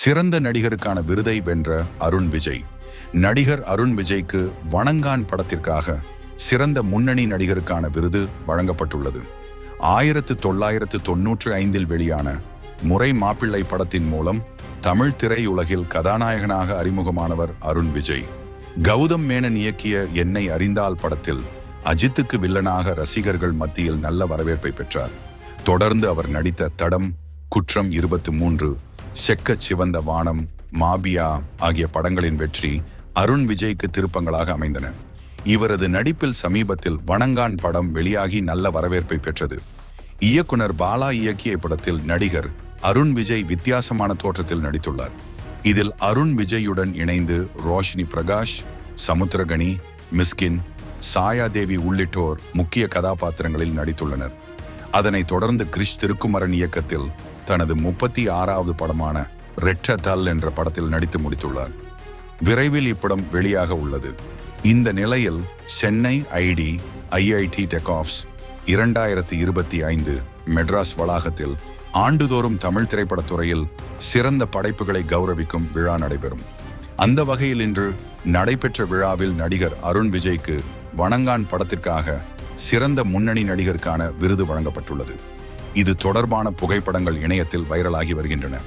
சிறந்த நடிகருக்கான விருதை வென்ற அருண் விஜய். நடிகர் அருண் விஜய்க்கு வணங்கான் படத்திற்காக சிறந்த முன்னணி நடிகருக்கான விருது வழங்கப்பட்டுள்ளது. ஆயிரத்து தொள்ளாயிரத்து தொன்னூற்று ஐந்தில் வெளியான முறை மாப்பிள்ளை படத்தின் மூலம் தமிழ் திரையுலகில் கதாநாயகனாக அறிமுகமானவர் அருண் விஜய். கௌதம் மேனன் இயக்கிய என்னை அறிந்தால் படத்தில் அஜித்துக்கு வில்லனாக ரசிகர்கள் மத்தியில் நல்ல வரவேற்பை பெற்றார். தொடர்ந்து அவர் நடித்த தடம் குற்றம் இருபத்து மூன்று செக்கச் சிவந்த வானம் மாபியா ஆகிய படங்களின் வெற்றி அருண் விஜய்க்கு திருப்பங்களாக அமைந்தன. இவரது நடிப்பில் சமீபத்தில் வணங்கான் படம் வெளியாகி நல்ல வரவேற்பை பெற்றது. இயக்குனர் பாலா இயக்கிய படத்தில் நடிகர் அருண் விஜய் வித்தியாசமான தோற்றத்தில் நடித்துள்ளார். இதில் அருண் விஜயுடன் இணைந்து ரோஷினி பிரகாஷ் சமுத்திரகணி மிஸ்கின் சாயாதேவி உள்ளிட்டோர் முக்கிய கதாபாத்திரங்களில் நடித்துள்ளனர். அதனைத் தொடர்ந்து கிறிஷ் திருக்குமரன் இயக்கத்தில் தனது முப்பத்தி ஆறாவது படமான ரெட்ட தல் என்ற படத்தில் நடித்து முடித்துள்ளார். விரைவில் இப்படம் வெளியாக உள்ளது. இந்த நிலையில் சென்னை ஐடி ஐஐடி டெகாஃப்ஸ் இரண்டாயிரத்தி இருபத்தி ஐந்து மெட்ராஸ் வளாகத்தில் ஆண்டுதோறும் தமிழ் திரைப்படத்துறையில் சிறந்த படைப்புகளை கௌரவிக்கும் விழா நடைபெறும். அந்த வகையில் இன்று நடைபெற்ற விழாவில் நடிகர் அருண் விஜய்க்கு வணங்கான் படத்திற்காக சிறந்த முன்னணி நடிகருக்கான விருது வழங்கப்பட்டுள்ளது. இது தொடர்பான புகைப்படங்கள் இணையத்தில் வைரலாகி வருகின்றன.